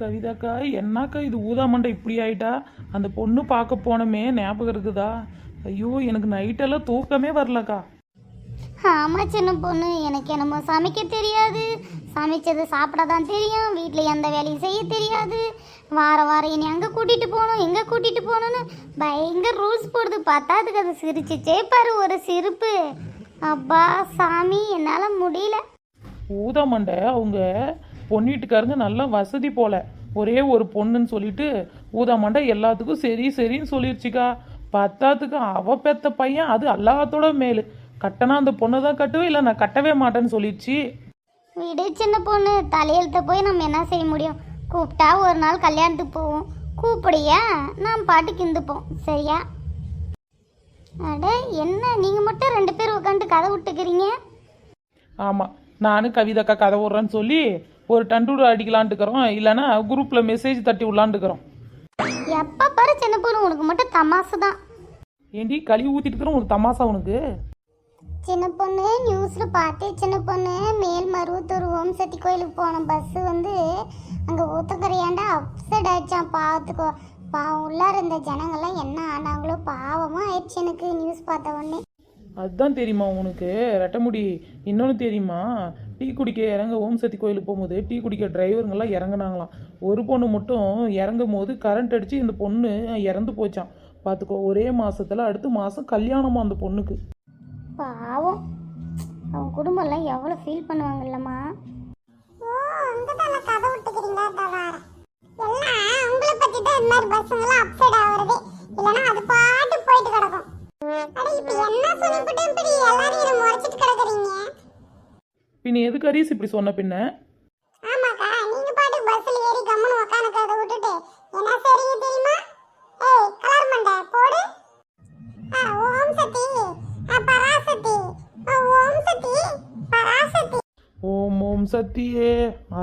கவிதாக்கா என்னக்கா இது ஊதாமண்டை இப்படி ஆயிட்டா? அந்த பொண்ணு பார்க்க போனமே ஞாபகம் இருக்குதா? ஐயோ எனக்கு நைட்டெல்லாம் தூக்கமே வரலக்கா. ஆமாம் சின்ன பொண்ணு எனக்கு என்னமோ சமைக்க தெரியாது. சமைச்சது சாப்பிட தான் தெரியும். வீட்டில் எந்த வேலையும் செய்ய தெரியாது. வார வாரம் இனி அங்கே கூட்டிகிட்டு போகணும் எங்கே கூட்டிகிட்டு போகணும்னு பயங்கர ரூல்ஸ் போடுது. பார்த்தா அதுக்கு அது சிரிச்சுச்சே பாரு ஒரு சிரிப்பு. அப்பா சாமி என்னால் முடியல. ஊதாமண்டை அவங்க பொண்ணு வீட்டுக்காரங்க நல்லா வசதி போல. ஒரே ஒரு பொண்ணுன்னு சொல்லிட்டு ஊதாமண்டை எல்லாத்துக்கும் சரி சரின்னு சொல்லிருச்சுக்கா. பத்தாத்துக்கு அவ பெத்த பையன் அது எல்லாத்தோட மேலு. கட்டனா அந்த பொண்ணை தான் கட்டுவே இல்லை நான் கட்டவே மாட்டேன்னு சொல்லிடுச்சு விடு சின்ன பொண்ணு தலையெழுத்த போய் நம்ம என்ன செய்ய முடியும்? கூப்பிட்டா ஒரு நாள் கல்யாணத்துக்கு போவோம். கூப்பிடையா நாம் பாட்டுக்கு இருந்துப்போம். சரியா? அட என்ன? நீங்கள் மட்டும் ரெண்டு பேர் உட்காந்துட்டு கதை விட்டுக்கிறீங்க? ஆமாம் நானும் கவிதாக்கா கதை விட்றேன்னு சொல்லி ஒரு டண்டூடு அடிக்கலான்ட்டுக்கிறோம். இல்லைன்னா குரூப்பில் மெசேஜ் தட்டி விடலான்ட்டுக்கிறோம். எப்போ பாரு சின்ன பொண்ணு உனக்கு மட்டும் தமாசு தான் ஏண்டி கழுவி ஊற்றிட்டு இருக்கிற உனக்கு தமாசா உனக்கு? சின்ன பொண்ணு நியூஸில் பார்த்தேன் சின்ன பொண்ணு மேல் மருவத்தூர் ஓம் சக்தி கோயிலுக்கு போன பஸ்ஸு வந்து அங்கே ஊத்தக்கரையாண்டா அப்செட் ஆயிடுச்சான் பாவத்துக்கோ பாவம் உள்ளார இருந்த ஜனங்கள்லாம் என்ன ஆனாங்களோ பாவமாக ஆயிடுச்சு எனக்கு நியூஸ் பார்த்த உடனே. அதுதான் தெரியுமா உனக்கு? ரெட்டமுடி இன்னொன்று தெரியுமா? டீ குடிக்க இறங்க ஓம் சக்தி கோயிலுக்கு போகும்போது டீ குடிக்க டிரைவருங்கெல்லாம் இறங்குனாங்களாம். ஒரு பொண்ணு மட்டும் இறங்கும் போது கரண்ட் அடித்து இந்த பொண்ணு இறந்து போச்சான் பார்த்துக்கோ ஒரே மாதத்தில் அடுத்த மாதம் கல்யாணமா அந்த பொண்ணுக்கு. பாவம். அவன் குடும்பம்லாம் எவ்வளோ ஃபீல் பண்ணுவாங்கல்லம்மா. ஓ அங்கே தான கதை விட்டுக்கிறீங்க எல்லாம் உங்களை பற்றி தான் இந்த மாதிரி பஸ்ஸுங்கெல்லாம் பின்ன எதுக்கு அரிசி இப்படி சொன்ன பின்ன? ஆமாக்கா நீங்க பாட்டு பஸ்ல ஏறி கம்முன்னு உட்காந்துக்கிறத விட்டுட்டு என்ன சரிங்க தெரியுமா? ஏய் கலர் மண்டை போடு. ஆ, ஓம் சக்தி ஆ, பராசக்தி. ஓம் சக்தி பராசக்தி. ஓம் ஓம் சத்தியே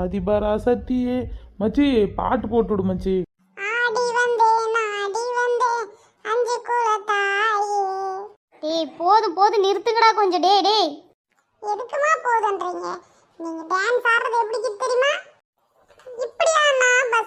ஆதிபரா சத்தியே மச்சி பாட்டு போட்டு விடு மச்சி. ஆடி வந்தேன் ஆடி வந்தேன் அஞ்சு குலத்தாயே. டேய் போதும் போதும் நிறுத்துங்கடா கொஞ்சம். டேய் டேய். எதுக்குமா போதுன்றீங்க? நீங்க டான்ஸ் ஆடுறது எப்படி தெரியுமா? இப்படியா பஸ்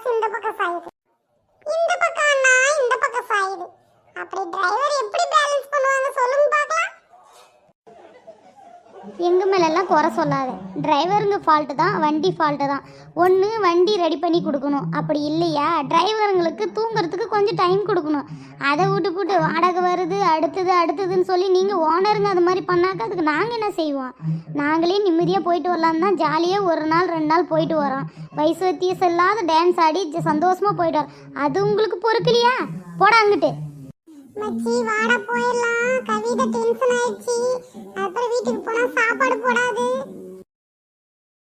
எங்கள் மேலெல்லாம் குறை சொல்லாத. டிரைவருங்க ஃபால்ட்டு தான் வண்டி ஃபால்ட்டு தான். ஒன்று வண்டி ரெடி பண்ணி கொடுக்கணும். அப்படி இல்லையா? டிரைவருங்களுக்கு தூங்குறதுக்கு கொஞ்சம் டைம் கொடுக்கணும். அதை விட்டு போட்டு வாடகை வருது அடுத்தது அடுத்ததுன்னு சொல்லி நீங்கள் ஓனருங்க அது மாதிரி பண்ணாக்க அதுக்கு நாங்கள் என்ன செய்வோம்? நாங்களே நிம்மதியாக போயிட்டு வரலான்னு தான் ஜாலியாக ஒரு நாள் ரெண்டு நாள் போயிட்டு வரோம். வயசு வித்தியாசம் இல்லாத டான்ஸ் ஆடி சந்தோஷமாக போயிட்டு வரோம். அது உங்களுக்கு பொறுக்கலையா போடா அங்கிட்டு. மச்சி வாட போயிடலாம். கவிதை டென்ஷன் ஆயிடுச்சு.